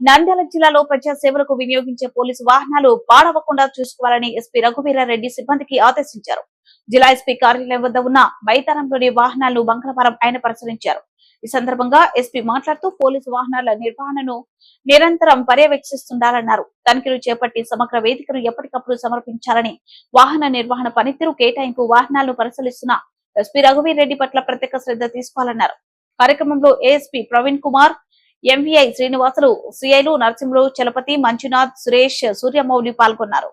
నంద్యాల జిల్లాలో ప్రజా సేవలకు వినియోగించే పోలీసు వాహనాలు పాడవకుండా చూసుకోవాలని ఎస్పీ రఘువీరారెడ్డి సిబ్బందికి ఆదేశించారు. జిల్లా ఎస్పీ కార్యాలయం వద్ద ఉన్న బైతారంలోని వాహనాలను మంగళవారం ఆయన పరిశీలించారు. ఈ సందర్భంగా ఎస్పీ మాట్లాడుతూ పోలీసు వాహనాల నిర్వహణను నిరంతరం పర్యవేక్షిస్తుండాలన్నారు. తనిఖీలు చేపట్టి సమగ్ర వేదికను ఎప్పటికప్పుడు సమర్పించాలని వాహన నిర్వహణ పనితీరు కేటాయింపు వాహనాలను పరిశీలిస్తున్న ఎస్పీ రఘువీరెడ్డి పట్ల ప్రత్యేక శ్రద్ధ తీసుకోవాలన్నారు. కార్యక్రమంలో ఏఎస్పీ ప్రవీణ్ కుమార్ ఎంవీఐ శ్రీనివాసులు సిఐలు నరసింహులు చలపతి మంజునాథ్ సురేష్ సూర్యమౌళి పాల్గొన్నారు.